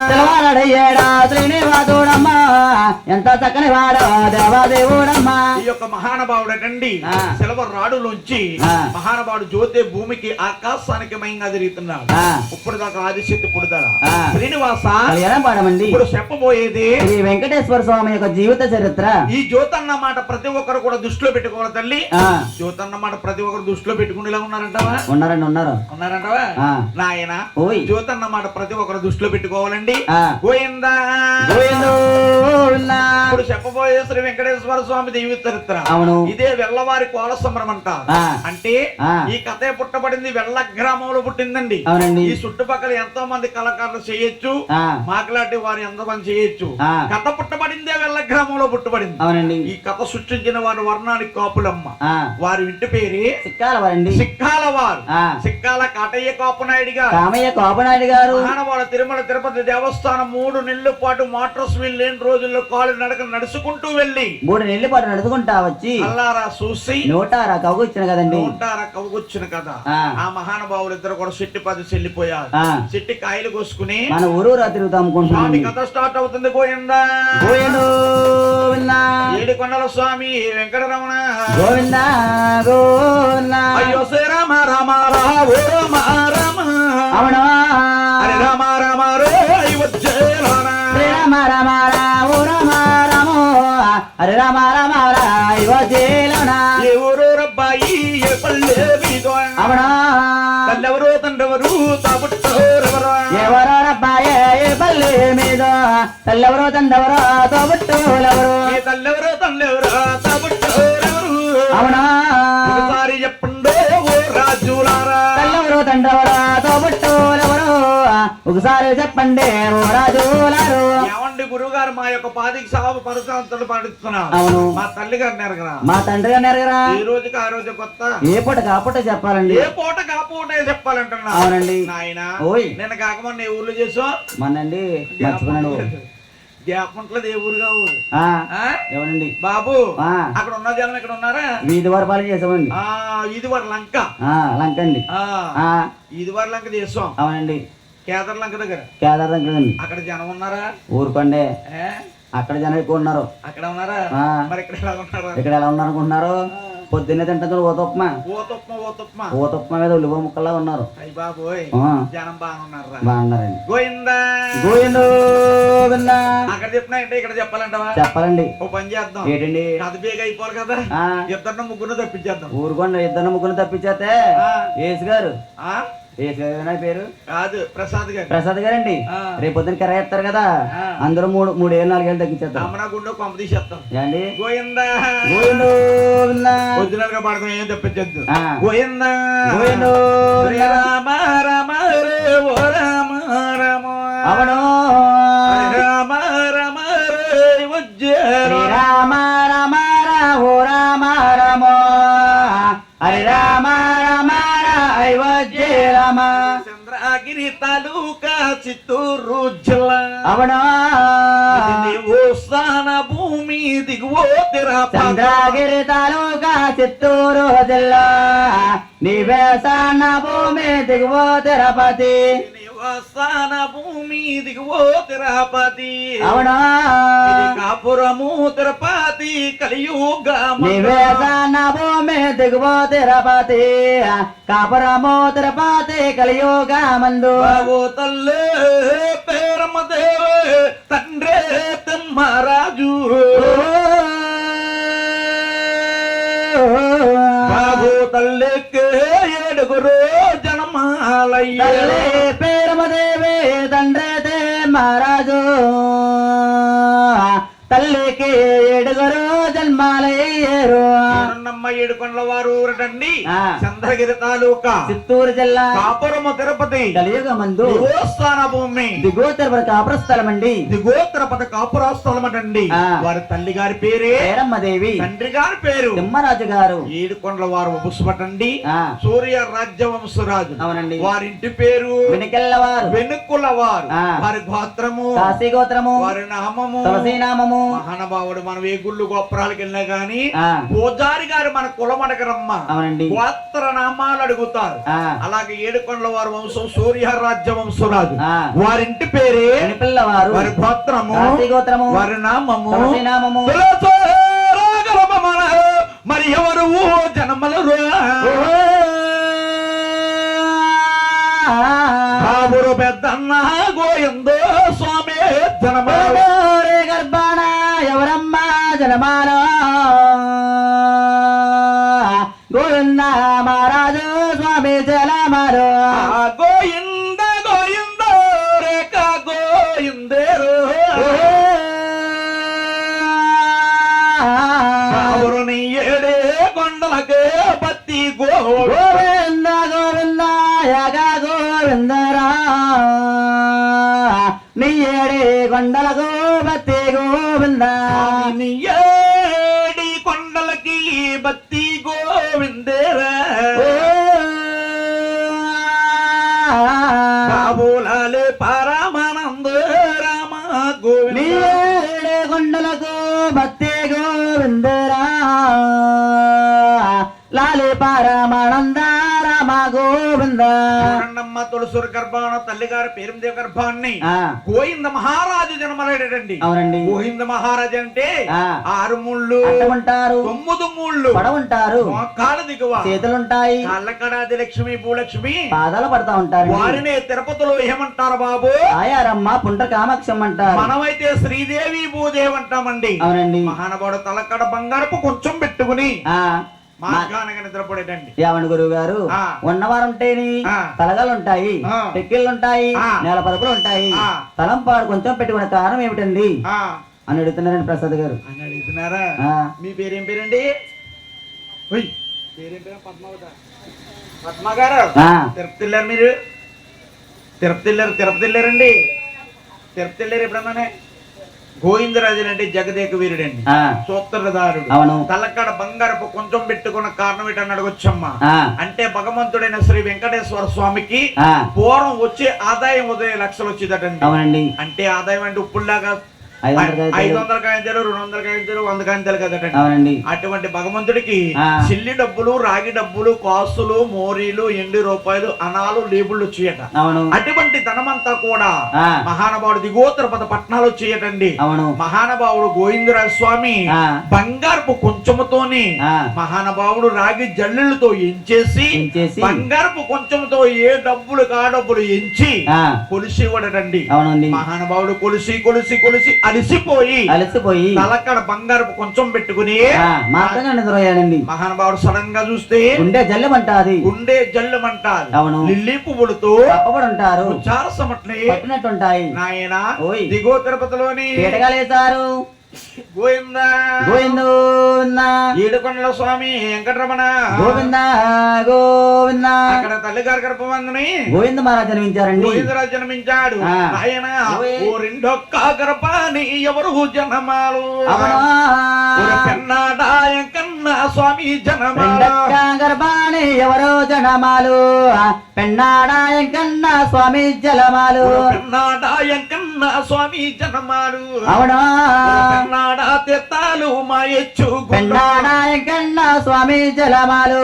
తెలవారడయ్యాడా శ్రీనివాసుడమ్మా. ఎంత చక్కని వాడో దేవాదేవుడమ్మా. ఈ యొక్క మహానుభావుడటండి ఆ. సిల్వర్ రాడులోంచి ఆ. మహానుభావుడు జ్యోతి భూమికి ఆకాశానికి మయంగా తిరుగుతున్నాడు. ఇప్పుడు దాకా ఆదిశక్తి పుడతాడ. శ్రీనివాస పాడమండి. ఇప్పుడు చెప్పబోయేది శ్రీ వెంకటేశ్వర స్వామి యొక్క జీవిత చరిత్ర. ఈ జ్యోతన్న మాట ప్రతి ఒక్కరు కూడా దృష్టిలో పెట్టుకోవాలి తల్లి. ఆ. జ్యోతన్న మాట ప్రతి ఒక్కరు దృష్టిలో పెట్టుకునేలా ఉన్నారంటావా? ఉన్నారండి ఉన్నారు. ఉన్నారంటావా. నాయన ఓయ్. జ్యోతన్న మాట ప్రతి ఒక్కరు దృష్టిలో పెట్టుకోవాలండి. గోవిందోన్నా. ఇప్పుడు చెప్పబోయే శ్రీ వెంకటేశ్వర స్వామి దేవి చరిత్ర. అవును. ఇదే వెల్లవారి కోల సంబరం. అంటే. ఆ. ఈ కథే పుట్టబడింది వెల్ల గ్రామంలో పుట్టిందండి. అవునండి. ఈ చుట్టుపక్కల ఎంతో మంది కళాకారులు చేయొచ్చు. మాట్లాడి వారు ఎంతో మంది చేయొచ్చు. కథ పుట్టబడిందే వెల్ల గ్రామంలో పుట్టబడింది. అవునండి. ఈ కథ సృష్టించిన వారు వర్ణానికి కాపులమ్మ. వారి ఇంటి పేరే సిక్కాల వారండి సిక్కాల వారు ఆ. సిక్కాల కాటయ్య కాపునాయుడు గారు కామయ్య కోపనాయుడు గారు. తిరుమల తిరుపతి దేవస్థానం మూడు నెలల పాటు మోటార్స్ వీల్ లేని రోజుల్లో కాలు నడక నడుచుకుంటూ వెళ్ళి మూడు నెలల పాటు నడుచుకుంటా వచ్చి అల్లారా చూసి నూటారా కవ్వు ఇచ్చిన కదండి నూటార కవుకొచ్చిన కదా? ఆ. మహానుభావులు ఇద్దరు కూడా చెట్టి పది చెల్లిపోయారు. చెట్టి కాయలు కోసుకుని మన ఊరూరా తిరుగుతాం అనుకుంటున్నాం కథ స్టార్ట్ అవుతుంది గోయిందా గోవిందా ఏడు కొండల స్వామి వెంకటరమణ. గోవిందా గోవిందా. అయ్యో శ్రీ రామ రామ రామ రామ రామ రామ రామ రామ హరే రామ రామ రాయ జేలోనా. ఏ ఊరు రబ్బాయి ఏ పల్లె మీదో. అవునా? తల్లెవరు తండ్రెవరు తాబుట్టోరెవరు ఎవరో. రబ్బాయే ఏ పల్లె మీద. తల్లెవరో తండెవరో తోబుట్టులెవరు ఏ తల్లెవరు తండ్రెవరు తాబుట్టోరెవరు అవునా? ఒకసారి చెప్పండి ఓ రాజులారు ఏమండి గురుగారు మా యొక్క పాదికి సాగు పరిశ్రమలు పండిస్తున్నారు అవును. మా తల్లి గారు నెరగరా? మా తండ్రి గారు నెరగరా? ఈ రోజుకి ఆ రోజు కొత్త? ఏ పూట కాపుట చెప్పాలండి? ఏ పూట కాపూటే చెప్పాలంటున్నా. అవునండి. నాయన ఓయ్. నేను కాకమని ఏ ఊర్లో చేసావు? మనండి మర్చిపోయినాడు. గ్యాపంట్లేదు ఏ ఊరు బాబు అక్కడ ఉన్న జనం ఇక్కడ ఉన్నారా? వీధి వరపాలు చేసామండి. ఆ ఇది వారి లంక ఆ ఆ, ఇది వారి లంక చేసాం. అవునండి. కేదర్ లంక దగ్గర? కేదార్ దగ్గరండి అక్కడ జనం ఉన్నారా? ఊరుకోండి? అక్కడ జనం ఎక్కువ ఉన్నారు. అక్కడ ఉన్నారా? ఆ, మరి ఇక్కడ ఎలా ఉన్నారా? ఇక్కడ ఎలా ఉన్నారు అనుకుంటున్నారు? పొద్దున్నే తింటుంది ఓతొప్మా ఓతొప్ప ఓతొప్ప ఓతొప్మా మీద ఉల్లిపో ముక్కల్లా ఉన్నారు. అయ్యి బాబోయ్ ఆ, జనం బాగున్నారా బాగున్నారండి. గోయిందా గోవిందో విన్నా. అక్కడ చెప్పినా అంటే ఇక్కడ చెప్పాలంటవా? చెప్పాలండి. ఓ పని చేద్దాం. ఏంటండి? కథ బేగా అయిపోవాలి కదా. ఆ, ఇద్దరిని ముగ్గురు తప్పించేద్దాం. ఊరుకోండి ఇద్దరు ముగ్గురు తప్పించేస్తే ఆ, ఏసు గారు. గారు పేరు? కాదు ప్రసాద్ గారు. ప్రసాద్ గారండి. ఆ. రేపు పొద్దున కిరా ఇస్తారు కదా. అందరూ మూడు మూడేళ్ళు నాలుగేళ్ళు తగ్గించేస్తారు. అమ్మన గుండె కొంప తీసేస్తాం. ఏండి గోయిందా గోవిందో. ఒరిజినల్గా ఏం తప్పించద్దు. గోయిందా గోవిందో. రామ రామ రే ఓ రామ రామ. అవును. చిత్తూరు జిల్లా. అవును? దేవస్థాన భూమి దిగువో చంద్రగిరి తాలూకా చిత్తూరు జిల్లా. నివేశన భూమి దిగువ తిరుపతి. దేవస్థాన భూమి దిగువో తిరుపతి. అవునా? కాపురము తిరుపతి కలియుగము నివేశన భూమి దిగువ తిరుపతి కాపురము తిరుపతి కలియుగ మందు బాబు తల్లే పేరమ్మ దేవే తండ్రే తిమ్మరాజు. బాబు తల్లికి ఏడుగురు జనమాలయ్య. తల్లి పేరమదేవి తండ్రి దే మహారాజు తల్లికి ఏడుగురు జన్మాలయ్యారు. నమ్మ ఏడుకొండల వారు ఊరటండి. చంద్రగిరి తాలూకా. చిత్తూరు జిల్లా. కాపురము తిరుపతి. కలియుగ మందు దేవస్థాన భూమి. దిగువ తిరుపతి కాపురస్థలం అండి దిగో తిరుపతి కాపురాస్థలమటండి. ఆ. వారి తల్లి గారి పేరే పేరమ్మదేవి. తండ్రి గారి పేరు. తిమ్మరాజు గారు ఏడుకొండల వారు బుసుపటండి. ఆ. సూర్య రాజ్యవంశరాజు. అవునండి. వారింటి పేరు వెనుకెళ్ళవారు. వెనుక్కుల వారు ఆ. వారి గోత్రము కాశీ గోత్రము వారి నామము తులసీ నామము మహానుభావుడు మనం ఏ గుళ్ళు గోపురాలకు వెళ్ళినా గాని పూజారి గారు మన కులం అడగరమ్మ అవునండి. గోత్ర నామాలు అడుగుతారు అలాగే ఏడుకొండల వారి వంశం సూర్య రాజ్య వంశరాజు వారింటి పేరే వెనుపిల్ల వారు గోత్రము వారి నామము. నామము. మరి ఎవరు జనమలు బాబురు పెద్దన్న గోయందో స్వామి జనమలు ఏడే కొండలకు బత్తి గోవింద ఏడి కొండలకి బత్తి గోవిందేరా తులసూరు గర్భాన తల్లిగారి పేరుదేవ గర్భాన్ని గోవింద మహారాజు జన్మలేడండి అవునండి. గోవింద మహారాజు అంటే. ఆరు ముళ్ళు అట్టముంటారు. తొమ్మిది ముళ్ళు పడవుంటారు. మోకాళ్ళ దిగువ చేతులుంటాయి. కళ్ళకడాది లక్ష్మి భూలక్ష్మి పాదాలు పడతా ఉంటారు. వారిని తిరుపతిలో ఏమంటారు బాబు? ఆయారమ్మ పుండ్ర కామాక్షం అంటారు. మనమైతే శ్రీదేవి భూదేవి అంటామండి. అవునండి. మహానవాడు తలకడ బంగారపు కొంచెం పెట్టుకుని యావణ గురువు గారు. ఆ. ఉన్నవారు ఉంటాయి. నేల పరుపులు ఉంటాయి ఆ. తలంపాడు కొంచెం పెట్టుకునే కారణం ఏమిటండి? అని అడుగుతున్నారండి ప్రసాద్ గారు. అడుగుతున్నారా. మీ పేరేం పేరండి? పద్మ గారు. తిరుపతి వెళ్ళారు మీరు తిరుపతి వెళ్ళారు తిరుపతి వెళ్ళారండి తిరుపతి వెళ్ళారు ఎప్పుడన్నానే గోవిందరాజులు అంటే జగదేక వీరుడండి. సూత్రధారుడు అవును తలకడ బంగారపు కొంచెం పెట్టుకున్న కారణం ఏంటని అడగొచ్చమ్మా. అంటే భగవంతుడైన శ్రీ వెంకటేశ్వర స్వామికి. పూర్వం వచ్చే ఆదాయం ఉదయం లక్షలు వచ్చేదటండి అవునండి అంటే ఆదాయం అంటే ఉప్పుల్లాగా ఐదు వందల రెండు వందల వంద కదటండి అటువంటి భగవంతుడికి. చిల్లి డబ్బులు రాగి డబ్బులు కాసులు మోరీలు ఎండి రూపాయలు అనాలు లేబుళ్ళు అవును అటువంటి ధనమంతా కూడా. మహానుభావుడు దిగోత్తర పద పట్టణాలు అవును మహానుభావుడు గోవిందరాజ స్వామి. బంగారపు కొంచెముతోని. మహానుభావుడు రాగి జల్లులతో ఎంచేసి. బంగారపు కొంచెంతో ఏ డబ్బులు కా డబ్బులు ఎంచి. కొలిసి ఇవ్వడటండి మహానుభావుడు కొలిసి కొలిసి కొలిసి అలిసిపోయి అలసిపోయి తలక్కడ బంగారపు కొంచెం పెట్టుకుని మాత్రంగా నిద్రపోయాడండి మహానుభావుడు సడన్గా చూస్తే గుండె జల్లమంటాది. గుండె జల్లుమంటారు అవును. లిల్లీ పువ్వులతో తప్పబడి ఉంటారు చారసమట్ని పట్టినట్టుంటాయి. నాయన. దిగో తిరుపతిలోని పీటగాలేశారు గోవిందా. స్వామి వెంకటరమణ. గోవింద గోవింద. అక్కడ తల్లిగారి గర్భమందుని గోవింద మహారాజ్ జన్మించారండి. గోవిందరాజు జన్మించాడు. ఆయన. ఓ రెండొక్క గర్భాని ఎవరు జనమాలు? పెన్నాడాయ కన్నా స్వామి జనమాల. గర్భాని ఎవరో జనమాలు? పెన్నాడాయం కన్నా స్వామి జలమాలు పెన్నాడాయ కన్నా స్వామి జనమాలు. అవునా? పెన్నాడా తెత్తాలు మాయచ్చు పెన్నాడాయం కన్నా స్వామి జలమాలు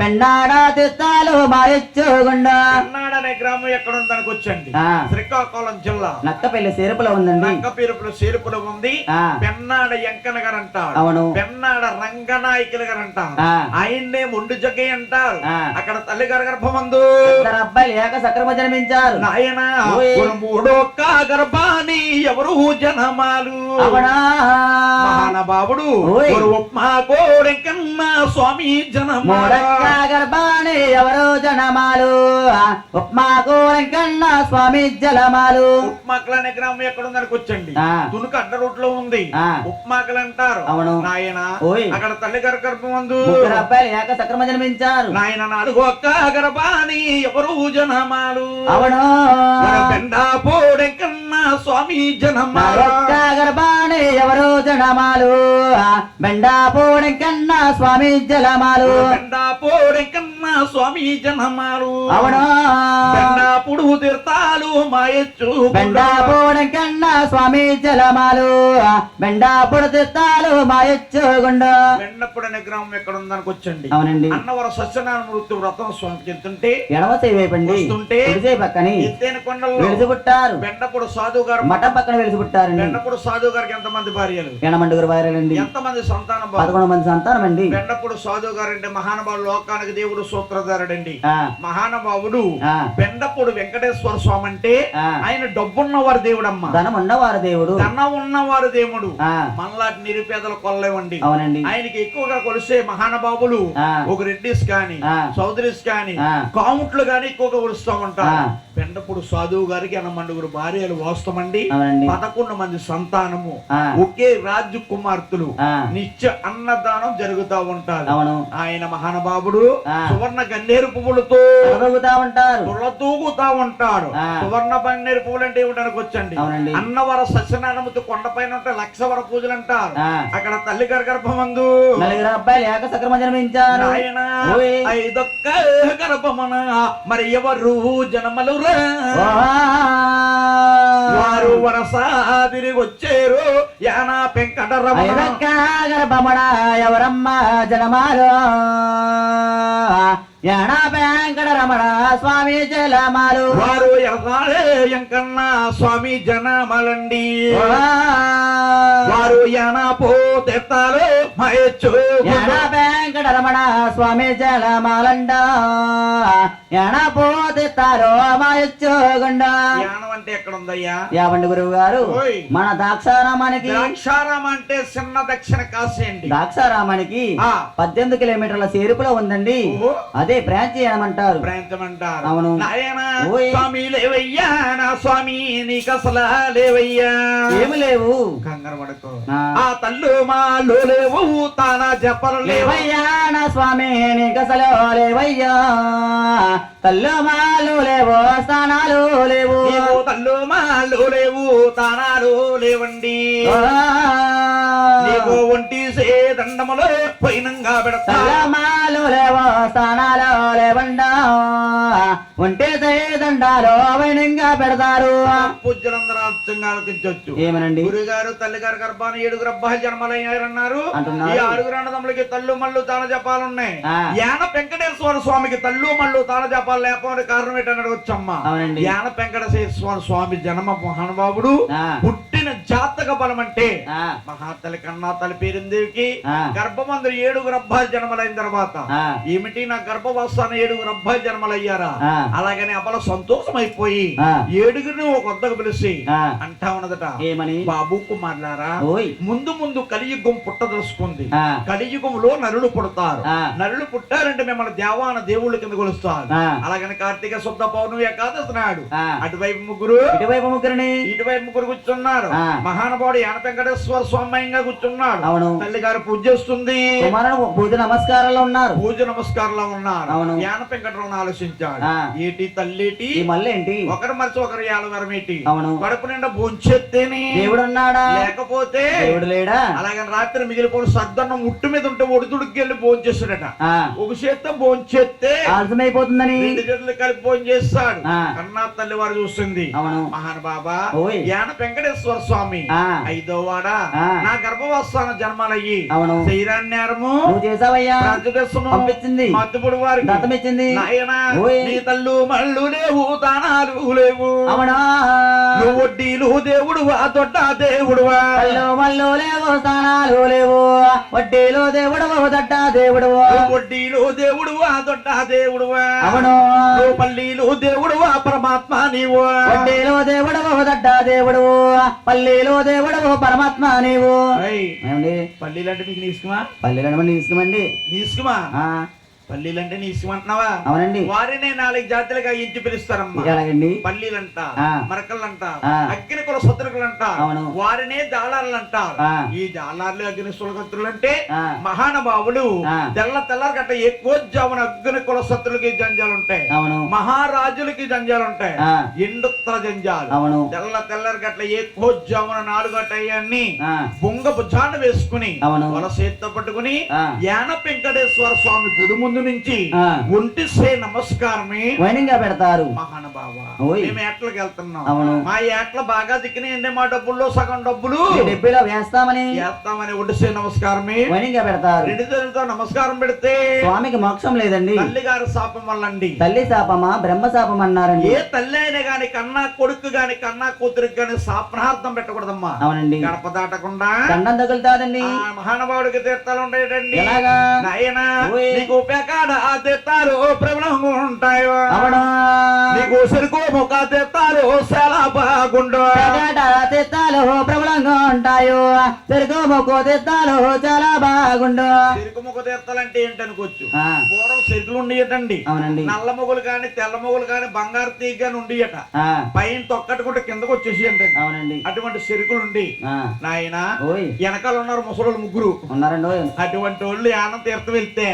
పెన్నాడా తిత్తాలు మాయచ్చుగుండా పెన్నాడ అనే గ్రామం ఎక్కడ ఉందనికి వచ్చండి. శ్రీకాకుళం జిల్లా. నక్కపల్లి సేరుపులో ఉందండి. నక్క పేరుపులు సేరుపులు ఉంది. పెన్నాడ ఎంకన గారు అంటారు అవును. పెన్నాడ రంగనాయకులు గారు అంటారు. ఆయన్నే ముండు జగ్గయ్య అంటారు. అక్కడ తల్లి గారి గర్భమందు అబ్బాయిలు ఏక సక్రమ జన్మించారు. నాయన ఓయ్. గర్భాని ఎవరు జనమాలు అవునా మహానుభావుడు ఓయ్. ఒక కోడెకన్నా స్వామి జనమాల మూడక్క గర్భాని ఎవరో జనమాలు? ఉప్మా కూరం కన్నా స్వామి జలమాలు ఉప్మాకలు అనే గ్రామం ఎక్కడ ఉందనికి వచ్చండి. ఆ. తునుకు అడ్డ రూట్లో ఉంది. ఉప్మాకలు అంటారు. అవును. నాయన. అక్కడ తల్లి గారి ముగ్గురు అబ్బాయిలు ఏక సక్రమ జన్మించారు. నాయన నాలుగు ఒక్క గర్భాని ఎవరు జనమాలు. అవును. పెండా పోడెకన్నా స్వామి జనమాల గర్భాని ఎవరో జనమాలు? బెండా పోడం కన్నా స్వామి జలమాలు పెండా పోడెకన్నా స్వామి అవును? పుడు తీర్థాలు మాయచ్చు కన్నా స్వామి జలమాలు బెండాపుడు తిత్తాలు మాయొచ్చుగుండ వెన్నప్పుడు అనే గ్రామం ఎక్కడ ఉందానికి వచ్చండి. అవునండి. అన్నవరం సత్యనారాయణ మృతి వ్రతం స్వామికి ఎత్తుంటే ఎడమ వైపండి. వస్తుంటే పక్కని ఎత్తైన కొండల్లో వెలిసి పుట్టారు బెండప్పుడు సాధువు గారు మఠం పక్కన వెలిసి పుట్టారండి బెండప్పుడు సాధువు గారికి ఎంతమంది భార్యలు? ఎనమండుగురు వారాలండి ఎంతమంది సంతానం బాబు? పదకొండు మంది సంతానం అండి బెండప్పుడు సాధువు గారు అంటే మహానుభావుడు లోకానికి దేవుడు సూత్రధారుడండి. మహానుభావుడు ఆ, బెండప్పుడు వెంకటేశ్వర స్వామి అంటే. ఆయన డబ్బున్నవారు దేవుడమ్మ. ధనం ఉన్నవారు దేవుడు. ధనం ఉన్నవారు దేవుడు. మనలాంటి నిరుపేదలు కొల్లేవండి అవునండి. ఆయనకి ఎక్కువగా కొలిసే మహానుభావులు. ఒక రెడ్డిస్ కాని. చౌదరిస్ కాని. కాముట్లు గాని ఎక్కువగా కొలుస్తూ ఉంటారు. ఆ. పెండప్పుడు సాధువు గారికి ఎనమండుగురు భార్యలు వాస్తమండి అవునండి పదకొండు మంది సంతానము. ఒకే రాజు కుమార్తెలు ఆ, నిత్య అన్నదానం జరుగుతూ ఉంటారు అవును ఆయన మహానుభావుడు. సువర్ణ గన్నేరు పువ్వులతో ఉంటారు తులతూగుతా ఉంటాడు. సువర్ణ గన్నేరు పువ్వులు అంటే ఏమిటానికి వచ్చండి. అన్నవర సత్యనారాయణమూర్తి కొండపైన ఉంటే లక్షవర పూజలు అంటారు అక్కడ తల్లి గారి గర్భమందు జన్మించారు. ఐదొక్క గర్భమన మరి ఎవరు జనమలురా వారు వరస తిరిగి వచ్చారు యానా వెంకటరమణ ఐదక్క గర్భమణ ఎవరమ్మ జనమాలు. స్వామి జలమాలు. వారు ఎర్రాడే ఎంకన్న స్వామి జనమలండి. వారు మహేచ్చు ఎణ వెంకట రమణ స్వామి జలమాలండ. పోతారో మాయొచ్చుగుండ యానం అంటే ఎక్కడ ఉందయ్యా యావండి గురువు గారు. మన ద్రాక్షారామానికి ద్రాక్షారాం అంటే చిన్న దక్షిణ కాశీ అండి. ద్రాక్షారామానికి ఆ. పద్దెనిమిది కిలోమీటర్ల సేరుపులో ఉందండి. అదే బ్రాంచ్ ఏమంటారు ప్రాంతమంటారు అవును. నాయన ఓయ్. స్వామి లేవయ్యా నా స్వామి నీకు అసలు లేవయ్యా. ఏమి లేవు. కంగారు పడకు. ఆ. ఆ తల్లు మాలు లేవు తాన చెప్పలు లేవయ్యా లేవయ్యా నా స్వామి నీకసలు లేవయ్యా. తల్లు మాలు లేవు స్థానాలు లేవు. నీకు తల్లు మాలు లేవు తానాలు లేవండి. ఒంటి దండములు తల్ల లేవు స్థానాలు లేవండా? దండాలు పెడతారు. అచ్చంగా ఆలోచించవచ్చు ఏమనండి? గురుగారు తల్లిగారు గర్భాన ఏడుగురు అబ్బాయి జన్మలయ్యారన్నారు. ఈ ఆరుగురు అన్నదమ్ములకి తల్లు మళ్ళు తాన జపాలున్నాయి. యాన వెంకటేశ్వర స్వామికి తల్లు మళ్ళు తాన జపాలు లేకపోతే కారణం ఏంటని వచ్చమ్మా అవునండి. యాన వెంకటేశ్వర స్వామి జన్మ మహానుభావుడు. పుట్టిన జాతక బలం అంటే ఆ, మహాతల్లి కన్నా తల్లి పేరుందేవికి. గర్భమందు ఏడుగురు అబ్బాయి జన్మలైన తర్వాత. ఏమిటి నా గర్భవస్థాన ఏడుగురు అబ్బాయి జన్మలయ్యారా. అలాగని అబల సంతోషం అయిపోయి. ఏడుగురిని ఒక వద్దకు పిలిచి. అంటా ఉన్నదట ఏమని బాబు కుమార్లారా ముందు ముందు కలియుగం పుట్టదలుచుకుంది. కలియుగంలో నరులు పుడతారు. నరులు పుట్టారంటే మిమ్మల్ని దేవాన దేవుళ్ళ కింద కొలుస్తారు. అలాగని కార్తీక శుద్ధ పౌర్ణమి ఏకాదశి నాడు. అటువైపు ముగ్గురు ఇటువైపు ముగ్గురిని ఇటువైపు ముగ్గురు కూర్చున్నారు. మహానుభావుడు యాన వెంకటేశ్వర స్వామ్యంగా కూర్చున్నాడు అవును. తల్లి గారు పూజ చేస్తుంది. కుమారుడు పూజ నమస్కారాలు ఉన్నారు. పూజ నమస్కారంలో ఉన్నారు. అవును. యాన వెంకటరమణ ఆలోచించాడు. ఏటి తల్లేటి? మళ్ళీ ఏంటి ఒకరు మరిచి ఒకరు యాలవరం ఏంటి అవును. కడుపు నిండా భోంచేత్తేనే. దేవుడు ఉన్నాడా లేకపోతే దేవుడు లేడా? అలాగని రాత్రి మిగిలిపోయిన సద్దన్నం ముట్టు మీద ఉంటే ఒడిదుడికి వెళ్ళి భోజనం చేస్తాడట ఆ, ఒక చేత్తో భోజనం చేస్తే ఆలస్యమైపోతుందని. రెండు చేతులు కలిపి భోజనం చేస్తాడు. కన్నా తల్లి వారు చూస్తుంది. అవును. మహాన్ బాబా ఓయ్. యాన వెంకటేశ్వర స్వామి. ఐదో వాడ. నా గర్భవస్థాన జన్మాలయ్యి. అవును. శరీరాన్నేరము నువ్వు చేసావయ్యా పంపించింది. మత్తుపుడు నాయన ఓయ్. నీ తల్లు మళ్ళు లేవు తానాలు లేవు. అవునా? నువ్వు వడ్డీలు దేవుడువా దొడ్డ దేవుడువా? మళ్ళు లేవు లేవు. వడ్డీలో దేవుడు దట్ట దేవుడు నువ్వు వడ్డీలు దేవుడువా దొడ్డ దేవుడువా? అవును. నువ్వు పల్లీలు దేవుడువా పరమాత్మ నీవు? వడ్డీలో దేవుడు దట్ట దేవుడు పల్లీలో దేవుడు పరమాత్మ నీవు? ఏమండి? పల్లీలంటే మీకు నీసుకుమా పల్లెలు తీసుకుమండి నీసుకుమా ఆ, పల్లీలంటే నీసుకుమంటున్నావా అవునండి వారినే నాలుగు జాతులుగా ఇంటి పిలుస్తారమ్మా ఎలాగండి పల్లీలంట. మరకలంట. అగ్ని కుల శత్రుకులంట. వారినే జాలార్లంట ఆ. ఈ జాలార్లు అగ్ని కులశత్రులు అంటే. మహానుభావులు. తెల్ల తెల్లారి గట్ట ఎక్కువ జామున అగ్ని కుల శత్రులకి జంజాలు ఉంటాయి మహారాజులకి జంజాలు ఉంటాయి. ఎండుత్ర జంజాలు అవును తెల్ల తెల్లారి గట్ల ఎక్కువ జామున నాలుగు గట్టయ్యాన్ని ఆ, బొంగ భుజాన్ని వేసుకుని అవును. వల చేత్తో పట్టుకుని. యాన వెంకటేశ్వర స్వామి గుడి ముందు ముందు నుంచి ఆ. ఒంటి సే నమస్కారమే. వైనంగా పెడతారు. మహానుభావ. మేము ఏట్లకి వెళ్తున్నాం. మా ఏట్ల బాగా దిక్కినాయండి మా డబ్బుల్లో సగం డబ్బులు. డెబ్బీలో వేస్తామని. చేస్తామని ఒడిసే నమస్కారమే. వైనంగా పెడతారు. రెండు చేతులతో నమస్కారం పెడితే స్వామికి మోక్షం లేదండి. తల్లి గారి శాపం వల్లండి. తల్లి శాపమా బ్రహ్మ శాపం అన్నారండి. ఏ తల్లి అయినా గాని కన్నా కొడుకు గాని కన్నా కూతురికి గాని శాపనార్థం పెట్టకూడదమ్మా. అవునండి. గడప దాటకుండా దండం తగులుతాదండి. మహానుభావుడికి తీర్థాలు ఉండేటండి ఎలాగా? నాయన. నీకు ఉపకాడ ఆ తీర్థాలు ప్రబలంగా ఉంటాయో. నీకు సరుకు తీర్థాలు చాలా బాగుండు. తీర్థాలు ప్రబలంగా ఉంటాయో. పెరుగు మొక్కు తీర్థాలు చాలా బాగుండు. ముఖ తీర్థాలు అంటే ఏంటనుకోవచ్చు పూర్వం చెరుకులు ఉండేటండి అవునండి. నల్ల మొగులు కానీ తెల్ల మొగులు కానీ బంగారు తీగ కానీ ఉండేయట. పైన తొక్కట్టుకుంటే కిందకు వచ్చేసి అంటే అవునండి. అటువంటి చెరుకులు ఉండి. నాయన వెనకాల ఉన్నారు ముసలోళ్ళు ముగ్గురు. ఉన్నారండి అటువంటి వాళ్ళు యానం తీర్థం వెళ్తే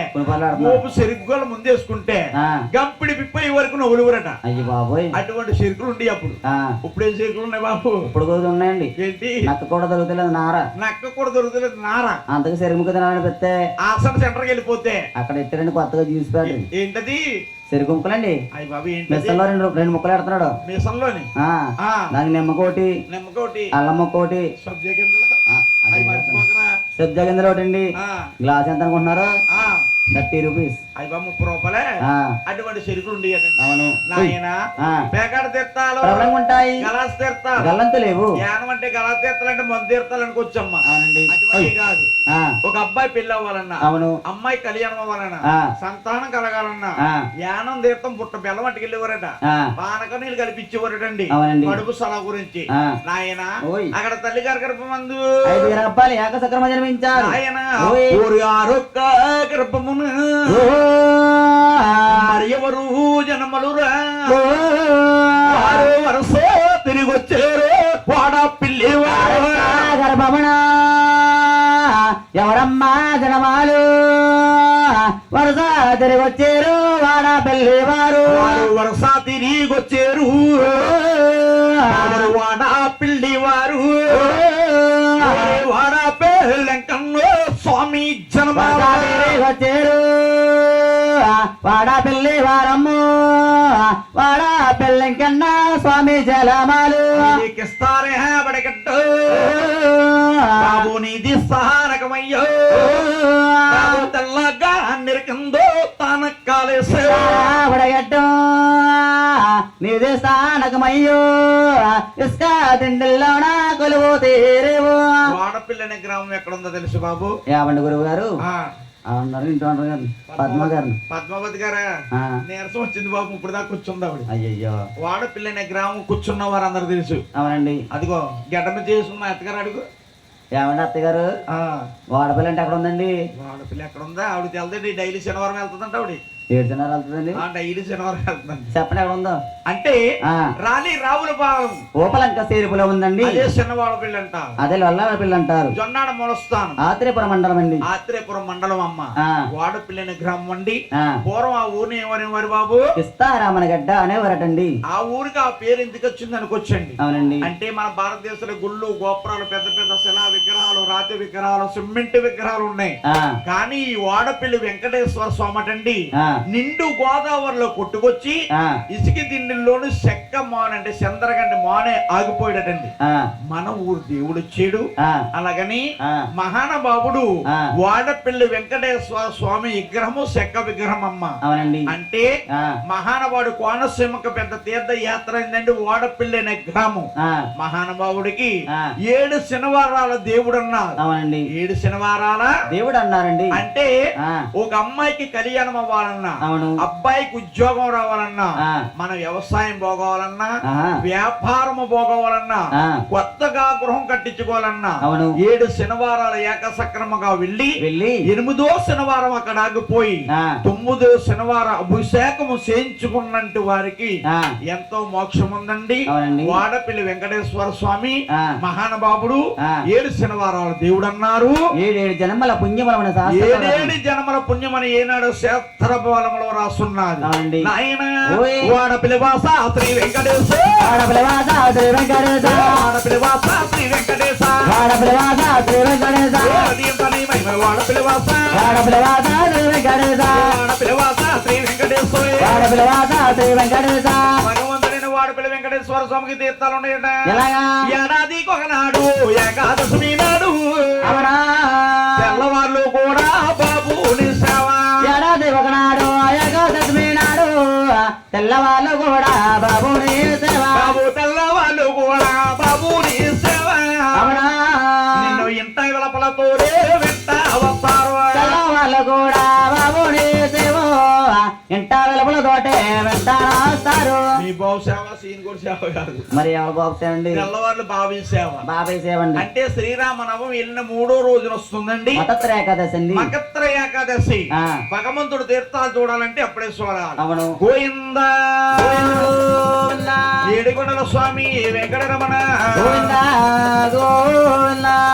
మోపు చెరుకులు ముందేసుకుంటే గంపిడి పిప్పయి వరకు నవ్వులువరట అయ్యి బాబోయ్. అటువంటి చెరుకులు ఉండి అప్పుడు. ఇప్పుడు ఏం చెరుకులు ఉన్నాయి బాబు? ఇప్పుడు కూడా ఉన్నాయండి. ఏంటి? నక్క కూడా దొరుకుతలేదు నార. నక్క కూడా దొరుకుతలేదు నార. అంతకు సెరుముకు తినాలని పెడితే ఆసన సెంటర్కి వెళ్ళిపోతే. అక్కడ ఎత్తారండి కొత్తగా జ్యూస్ ప్యాడ్ ఏంటది? చెరుకు ముక్కలండి. అయ్యి బాబు ఏంటది? మిసల్లో రెండు రెండు ముక్కలు పెడుతున్నాడు. ఆ. దానికి నిమ్మకోటి నిమ్మకోటి. అల్లం ముక్కోటి. సబ్జా గింజలు. ఒకటి అండి గ్లాస్ ఎంత అనుకుంటున్నారు? Thirty rupees. అయ్యి బాబు ముప్పై రూపాయలే? అటువంటి చెరుకులు ఉండి అవును. నాయన ఆ, పేకాడ తీర్థాలు ప్రబలంగా ఉంటాయి. గలాస్ తీర్థాలు గల్లంతు లేవు. యానం అంటే గలాస్ తీర్థాలు అంటే మందు తీర్థాలు అనుకోవచ్చమ్మా అటువంటి కాదు. ఒక అబ్బాయి పెళ్ళి అవ్వాలన్నా అవును. అమ్మాయి కళ్యాణం అవ్వాలన్నా సంతానం కలగాలన్నా యానం తీర్థం పుట్ట బెల్లం అట్టుకెళ్ళేవారట పానక నీళ్ళు కలిపించేవారటండి కడుపు సల గురించి. నాయన అక్కడ తల్లి గారి గర్భమందు సక్రమ జన్మించారు. ఆయన గర్భమును. మరి ఎవరు వరుస తిరిగి వచ్చారు ఎవరమ్మా జనమాలు వరుస తిరిగి వచ్చారు వాడ పెళ్ళివారు వారు. వరుస తిరిగి వచ్చారు. వారు వాడ పిల్లివారు వారి. వాడ పెళ్ళంకన్ను స్వామి జనమ వచ్చారు. వాడ పెళ్ళి వారమ్ము వాడ పెళ్ళి కన్నా స్వామి జలమాలు. ఇస్తారే బడగట్టు బాబు నీది సహారకమయ్యో. తెల్లగా నిరకందో తాన నీది స్థానకమయ్యో ఇసుక తిండిల్లోన కొలువు తీరేవు. వాడపిల్లని గ్రామం ఎక్కడుందో తెలుసు బాబు. యావండి గురువు గారు ఉన్నారు ఇంట్లో ఉంటారు గారు పద్మ గారు. పద్మావతి గారా? ఆ, నీరసం వచ్చింది బాబు ఇప్పుడు దాకా కూర్చుంది ఆవిడ. అయ్యయ్యో. వాడపిల్లని గ్రామం కూర్చున్న వారు అందరు తెలుసు. అవునండి. అదిగో గడ్డమ చేసుకున్న అత్తగారు అడుగు. ఏమండి అత్తయ్య గారు ఆ, వాడపల్లి అంటే ఎక్కడ ఉందండి? వాడపిల్ల ఎక్కడ ఉందా? ఆవిడ వెళ్తుంది డైలీ శనివారం వెళ్తుందంట ఆవిడ. ఏడున్నర వెళ్తుందండి? ఆ, డైలీ శనివారం వెళ్తుందండి చెప్పండి ఎక్కడ ఉందో? అంటే రాణి రావుల భాగం ఓపలంక సేరుపులో ఉందండి. అదే చిన్నవాడపిల్లి అంట అదే వల్లపిల్లి అంటారు. జొన్నాడ మొలస్థానం ఆత్రేయపురం మండలం అండి. ఆత్రేయపురం మండలం అమ్మ. వాడపిల్లని గ్రామం అండి. పూర్వం ఆ ఊరిని ఏమనేవారు బాబు? ఇస్తారామన గడ్డ అనేవారటండి. ఆ ఊరికి ఆ పేరు ఎందుకు వచ్చింది అనుకోవచ్చండి. అవునండి. అంటే మన భారతదేశంలో గుళ్ళు గోపురాలు పెద్ద పెద్ద శిలా విగ్రహాలు రాతి విగ్రహాలు సిమెంట్ విగ్రహాలు ఉన్నాయి. కానీ ఈ వాడపిల్లి వెంకటేశ్వర స్వామి అటండి. నిండు గోదావరిలో కొట్టుకొచ్చి ఇసుక దిండిల్లోని చెక్క మాన్ అంటే చంద్రగంటి మానే ఆగిపోయాడటండి ఆ, మన ఊరు దేవుడు వచ్చాడు. అలాగని మహానుభావుడు. వాడపిల్లి వెంకటేశ్వర స్వామి విగ్రహము చెక్క విగ్రహం అమ్మ అంటే ఆ, మహానుభావుడు కోనసీమకు పెద్ద తీర్థ యాత్ర అయిందండి వాడపిల్లి అనే గ్రామం. ఆ, మహానుభావుడికి ఏడు శనివారాల దేవుడు అన్నారు ఏడు శనివారాల దేవుడు అన్నారండి. అంటే ఒక అమ్మాయికి కళ్యాణం అవ్వాలన్నా అవును. అబ్బాయికి ఉద్యోగం రావాలన్నా మన వ్యవసాయం పోగవాలన్నా ఆహా, వ్యాపారము పోగవాలన్నా కొత్తగా గృహం కట్టించుకోవాలన్నా ఏడు శనివారాలు ఏకసక్రమంగా వెళ్ళి వెళ్ళి ఎనిమిదో శనివారం అక్కడ ఆగిపోయి తొమ్మిదో శనివారం అభిషేకము చేయించుకున్నట్టు వారికి ఎంతో మోక్షం ఉందండి వాడపల్లి వెంకటేశ్వర స్వామి మహానుభావుడు. ఏడు శనివారాలు దేవుడు అన్నారు ఏడేడు జన్మల శాస్త్రం ఏడేడు జన్మల పుణ్యమని ఏనాడు శాస్త్ర బలంలో రాస్తున్నది అవునండి. నాయన ఓయ్. వాడపిల్లి వాస శ్రీ వెంకటేశ. ఆడపిల్లవాస శ్రీ వెంకటేశ. వాడపిల్లి వాస శ్రీ వెంకటేశ. ఆడపిల్లవాస శ్రీ వెంకటేశ. వాడపిల్లి వాస ఆడపిల్లవాస శ్రీ వెంకటేశ. వాడపిల్లి వాస వాడ పిలవాత శ్రీ వెంకటేశ. భగవంతుడైన వాడు పిల్ల వెంకటేశ్వర స్వామికి తీర్థాలు ఉన్నాయట. ఏడాదికి ఒకనాడు ఏకాదశమి నాడు. అవునా తెల్లవాళ్ళు కూడా బాబుని సేవ. బాబు తెల్లవాళ్ళు కూడా బాబుని సేవ. అవునా? నిన్ను ఇంత విలపలతోనే వెంట వస్తారు తెల్లవాళ్ళు కూడా బాబుని సేవ. ఇంట వెలుపుల తోటే వెంట రాస్తారు మీ బాబు సేవ సేవ కాదు. మరి ఎవరు బాబు సేవండి తెల్లవాళ్ళు బాబు సేవ. బాబాయ్ సేవండి. అంటే శ్రీరామనవం వెళ్ళిన మూడో రోజున వస్తుందండి. మతత్ర ఏకాదశి అండి. మకత్ర ఏకాదశి. భగవంతుడు తీర్థాలు చూడాలంటే అప్పుడే స్వరాలు అవును. గోయిందా గోవిందా. ఏడుకొండల స్వామి వెంకటరమణ. గోవిందా. గోవిందా.